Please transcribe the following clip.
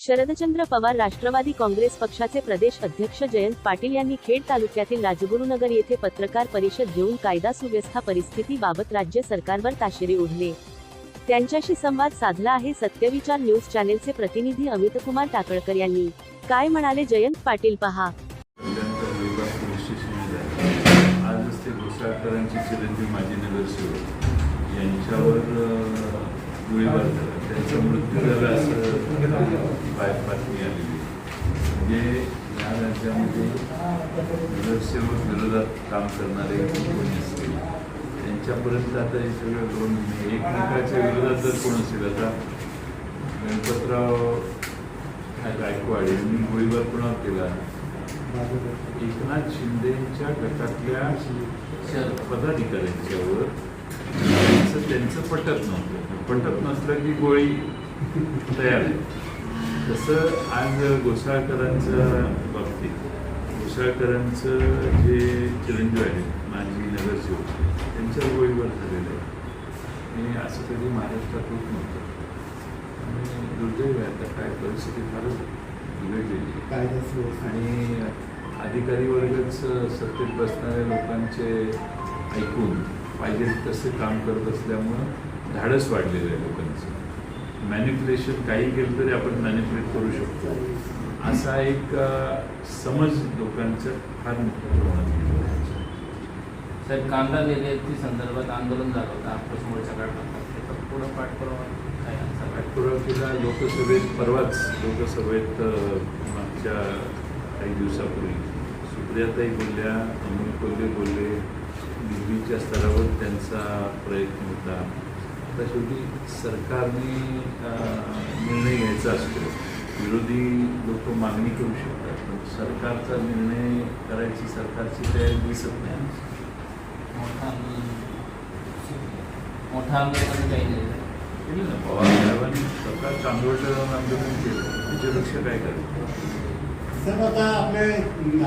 शरदचंद्र पवार राष्ट्रवादी काँग्रेस पक्षाचे प्रदेश अध्यक्ष जयंत पाटील यांनी खेड तालुक्यातील राजगुरुनगर येथे पत्रकार परिषद घेऊन कायदा सुव्यवस्था परिस्थितीबाबत राज्य सरकारवर ताशेरे ओढले. त्यांच्याशी संवाद साधला आहे सत्यविचार न्यूज चॅनेलचे प्रतिनिधी अमितकुमार टाकळकर यांनी. काय म्हणाले जयंत पाटील पहा. यांच्यावर गोळीबार झाला. त्यांचा मृत्यू झाला असं बाहेर बातमी आलेली. म्हणजे या राज्यामध्ये नगरसेवक विरोधात काम करणारे कोणी असतील त्यांच्यापर्यंत आता हे सगळं दोन एकमेकाच्या विरोधात जर कोण असेल आता गणपतराव गायकवाड यांनी गोळीबार कोणावर केला एकनाथ शिंदेच्या गटातल्या पदाधिकाऱ्यांच्यावर त्यांचं त्यांचं पटत नव्हतं. पटत नसलं की गोळी तयार आहे तसं आज घोसाळकरांच्या बाबतीत घोसाळकरांचं जे चिरंजीव आहेत माजी नगरसेवक त्यांच्यावर गोळीबार झालेलं आहे. आणि असं कधी महाराष्ट्रात होत नव्हतं. आणि दुर्दैव आहे आता काय परिस्थिती फारच बिघडलेली आहे. आणि अधिकारी वर्गच सत्तेत बसणाऱ्या लोकांचे ऐकून पाहिजे तसे काम करत असल्यामुळं धाडस वाढलेलं आहे लोकांचं. मॅनिप्युलेशन काही केलं तरी आपण मॅनिप्युलेट करू शकतो. असा एक समज लोकांच्या फार मोठ्या प्रमाणात. साहेब कांदा निर्याती संदर्भात आंदोलन झालं होतं. आपल्या समोरच्या काळात त्याचा पुढं पाठपुरावा काय पाठपुरावा केला. लोकसभेत परवाच लोकसभेत मागच्या काही दिवसापूर्वी सुप्रियाताई बोलल्या अमोल कोल्हे बोलले दिल्लीच्या स्तरावर त्यांचा प्रयत्न होता. आता शेवटी सरकारने निर्णय घ्यायचा असतो. विरोधी लोक मागणी करू शकतात पण सरकारचा निर्णय करायची सरकारची तयारी दिसत नाही. मोठं आंदोलन मोठं आंदोलन काही नाही. केलं ना पवार साहेबांनी स्वतः जाऊन आंदोलन केलं. त्याच्यापेक्षा काय करायचं? सर आता आपले